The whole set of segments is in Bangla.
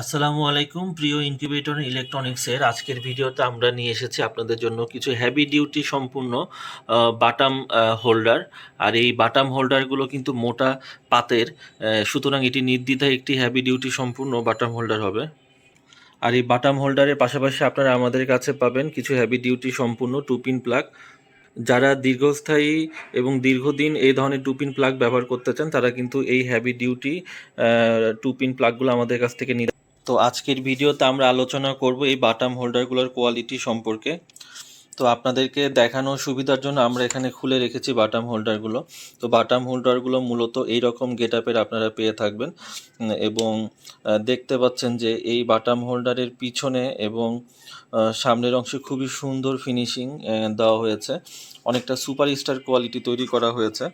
আসসালামু আলাইকুম, প্রিয় ইনকিউবেটর ইলেকট্রনিক্সের। আজকের ভিডিওতে আমরা নিয়ে এসেছি আপনাদের জন্য কিছু হেভি ডিউটি সম্পূর্ণ বাটাম হোল্ডার আর এই বাটাম হোল্ডারগুলো কিন্তু মোটা পাতের সুতরাং এটি নির্দ্বিধায় একটি হেভি ডিউটি সম্পূর্ণ বাটাম হোল্ডার হবে। আর এই বাটাম হোল্ডারের পাশাপাশি আপনারা আমাদের কাছে পাবেন কিছু হেভি ডিউটি সম্পূর্ণ টু পিন প্লাগ যারা দীর্ঘস্থায়ী এবং দীর্ঘদিন এই ধরনের টু পিন প্লাগ ব্যবহার করতে চান, তারা কিন্তু এই হেভি ডিউটি টু পিন প্লাগগুলো আমাদের কাছ থেকে নিতে তো আজকের ভিডিওতে আমরা আলোচনা করব এই বাটাম হোল্ডারগুলোর কোয়ালিটি সম্পর্কে। তো আপনাদেরকে দেখানোর সুবিধার জন্য আমরা এখানে খুলে রেখেছি বাটাম হোল্ডারগুলো। তো বাটাম হোল্ডারগুলো মূলত এই রকম গেট আপের আপনারা পেয়ে থাকবেন। এবং দেখতে পাচ্ছেন যে এই বাটাম হোল্ডারের পিছনে এবং সামনের অংশে খুবই সুন্দর ফিনিশিং দেওয়া হয়েছে। অনেকটা সুপার স্টার কোয়ালিটি তৈরি করা হয়েছে।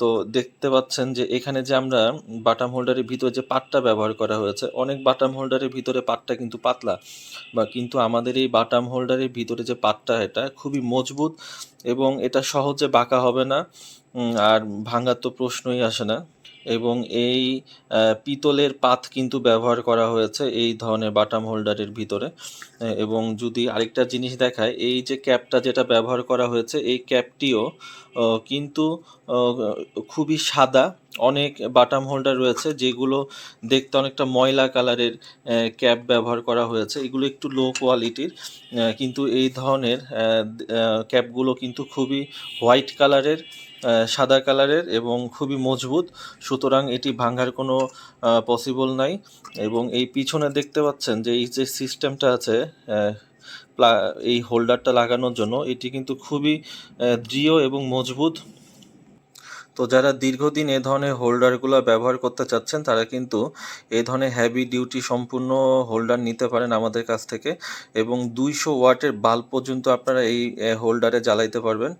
তো দেখতে পাচ্ছেন যে এখানে যে আমরা বাটাম হোল্ডারের ভিতরে যে পাটটা ব্যবহার করা হয়েছে, অনেক বাটাম হোল্ডারের ভিতরে পাটটা কিন্তু পাতলা। বা কিন্তু আমাদের এই বাটাম হোল্ডারের ভিতরে যে পাটটা, এটা খুবই মজবুত এবং এটা সহজে বাঁকা হবে না। আর ভাঙার তো প্রশ্নই আসে না। এবং এই পিতলের পাত কিন্তু ব্যবহার করা হয়েছে এই ধরনের বাটাম হোল্ডারের ভিতরে। এবং যদি আরেকটা জিনিস দেখায়, এই যে ক্যাপটা যেটা ব্যবহার করা হয়েছে, এই ক্যাপটিও কিন্তু খুবই সাদা। অনেক বাটাম হোল্ডার রয়েছে যেগুলো দেখতে অনেকটা ময়লা কালারের ক্যাপ ব্যবহার করা হয়েছে। এগুলো একটু লো কোয়ালিটির কিন্তু এই ধরনের ক্যাপগুলো কিন্তু খুবই হোয়াইট কালারের। সাদা কালারের এবং খুবই মজবুত। সুতরাং এটি ভাঙার কোনো পসিবল নাই এবং এই পিছনে দেখতে পাচ্ছেন যে এই যে সিস্টেমটা আছে এই হোল্ডারটা লাগানোর জন্য এটি কিন্তু খুবই দৃঢ় এবং মজবুত। তো যারা দীর্ঘদিন এ ধরনের হোল্ডারগুলো ব্যবহার করতে চাচ্ছেন, তারা কিন্তু এই ধরনের হ্যাভি ডিউটি সম্পূর্ণ হোল্ডার নিতে পারেন আমাদের কাছ থেকে এবং দুইশো ওয়াটের বাল্ব পর্যন্ত আপনারা এই হোল্ডারে জ্বালাইতে পারবেন।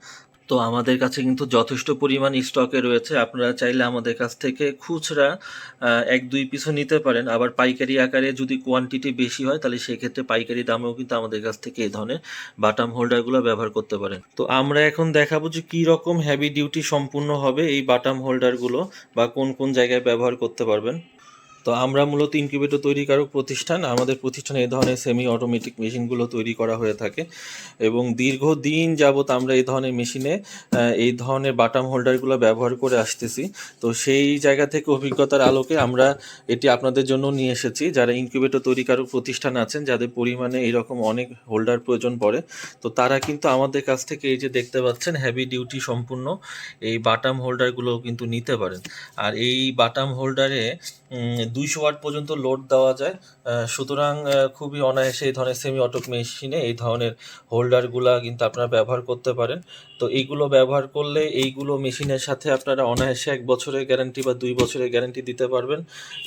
তো আমাদের কাছে কিন্তু যথেষ্ট পরিমাণ স্টকে রয়েছে। আপনারা চাইলে আমাদের কাছ থেকে খুচরা এক দুই পিসও নিতে পারেন। আবার পাইকারি আকারে যদি কোয়ান্টিটি বেশি হয়, তাহলে সেক্ষেত্রে পাইকারি দামেও কিন্তু আমাদের কাছ থেকে এই ধরনের বাটাম হোল্ডারগুলো ব্যবহার করতে পারেন। তো আমরা এখন দেখাবো যে কী রকম হেভি ডিউটি সম্পূর্ণ হবে এই বাটাম হোল্ডারগুলো বা কোন কোন জায়গায় ব্যবহার করতে পারবেন। তো আমরা মূলত ইনকিউবেটর তৈরিকারক প্রতিষ্ঠান। আমাদের প্রতিষ্ঠানে এই ধরনের সেমি অটোমেটিক মেশিনগুলো তৈরি করা হয়ে থাকে এবং দীর্ঘদিন যাবত আমরা এই ধরনের মেশিনে এই ধরনের বাটাম হোল্ডারগুলো ব্যবহার করে আসতেছি। তো সেই জায়গা থেকে অভিজ্ঞতার আলোকে আমরা এটি আপনাদের জন্য নিয়ে এসেছি। যারা ইনকিউবেটর তৈরিকারক প্রতিষ্ঠান আছেন, যাদের পরিমাণে এরকম অনেক হোল্ডার প্রয়োজন পড়ে, তো তারা কিন্তু আমাদের কাছ থেকে এই যে দেখতে পাচ্ছেন হেভি ডিউটি সম্পূর্ণ এই বাটাম হোল্ডারগুলো কিন্তু নিতে পারেন। আর এই বাটাম হোল্ডারে দুইশো ওয়াট পর্যন্ত লোড দেওয়া যায়। সুতরাং খুবই অনায়াসে এই ধরনের সেমি অটোক মেশিনে এই ধরনের হোল্ডারগুলা কিন্তু আপনারা ব্যবহার করতে পারেন। তো এইগুলো ব্যবহার করলে এইগুলো মেশিনের সাথে আপনারা অনায়াসে এক বছরের গ্যারান্টি বা দুই বছরের গ্যারান্টি দিতে পারবেন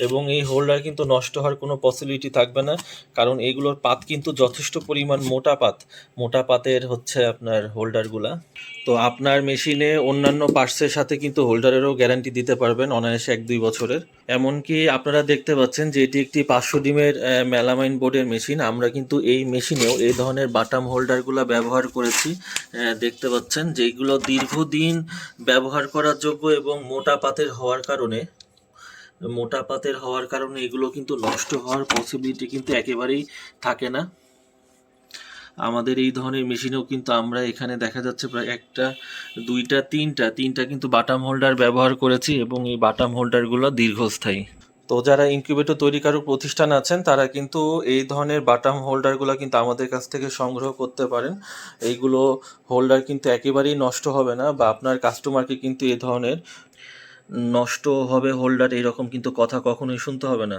এবং এই হোল্ডার কিন্তু নষ্ট হওয়ার কোনো পসিবিলিটি থাকবে না। কারণ এইগুলোর পাত কিন্তু যথেষ্ট পরিমাণ মোটা পাত। মোটা পাতের হচ্ছে আপনার হোল্ডারগুলা তো আপনার মেশিনে অন্যান্য পার্টসের সাথে কিন্তু হোল্ডারেরও গ্যারান্টি দিতে পারবেন অনায়াসে এক দুই বছরের। এমনকি আপনারা দেখতে পাচ্ছেন যে এটি একটি পাঁচশো ডিমের মেলামাইন বোর্ডের মেশিন। আমরা কিন্তু এই মেশিনেও এই ধরনের বাটাম হোল্ডারগুলো ব্যবহার করেছি। দেখতে পাচ্ছেন যেগুলো দীর্ঘদিন ব্যবহার করার যোগ্য এবং মোটা পাতের হওয়ার কারণে, মোটা পাতের হওয়ার কারণে এগুলো কিন্তু নষ্ট হওয়ার পসিবিলিটি কিন্তু একেবারেই থাকে না। আমাদের এই ধরনের মেশিনেও কিন্তু আমরা এখানে দেখা যাচ্ছে প্রায় একটা, দুইটা, তিনটা তিনটা কিন্তু বাটাম হোল্ডার ব্যবহার করেছি এবং এই বাটাম হোল্ডারগুলো দীর্ঘস্থায়ী। তো যারা ইনকিউবেটর তৈরিকারক প্রতিষ্ঠান আছেন, তারা কিন্তু এই ধরনের বাটাম হোল্ডারগুলো কিন্তু আমাদের কাছ থেকে সংগ্রহ করতে পারেন। এইগুলো হোল্ডার কিন্তু একেবারেই নষ্ট হবে না বা আপনার কাস্টমারকে কিন্তু এই ধরনের নষ্ট হবে হোল্ডার এরকম কিন্তু কথা কখনোই শুনতে হবে না।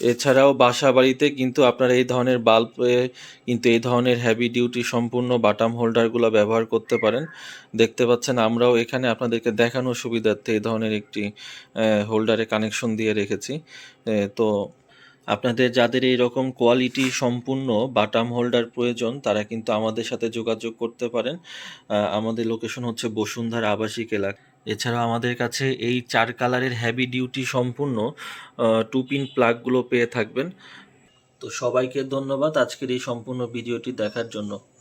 এছাড়াও বাসা বাড়িতে কিন্তু আপনারা এই ধরনের বাল্বে কিন্তু এই ধরনের হেভি ডিউটি সম্পূর্ণ বাটাম হোল্ডারগুলো ব্যবহার করতে পারেন। দেখতে পাচ্ছেন আমরাও এখানে আপনাদেরকে দেখানোর সুবিধার্থে এই ধরনের একটি হোল্ডারে কানেকশন দিয়ে রেখেছি। তো আপনাদের যাদের এই রকম কোয়ালিটি সম্পূর্ণ বাটাম হোল্ডার প্রয়োজন, তারা কিন্তু আমাদের সাথে যোগাযোগ করতে পারেন। আমাদের লোকেশন হচ্ছে বসুন্ধরা আবাসিক এলাকা। এছাড়াও আমাদের কাছে এই চার কালারের হ্যাভি ডিউটি সম্পূর্ণ টু পিন প্লাগগুলো পেয়ে থাকবেন। তো সবাইকে ধন্যবাদ আজকের এই সম্পূর্ণ ভিডিওটি দেখার জন্য।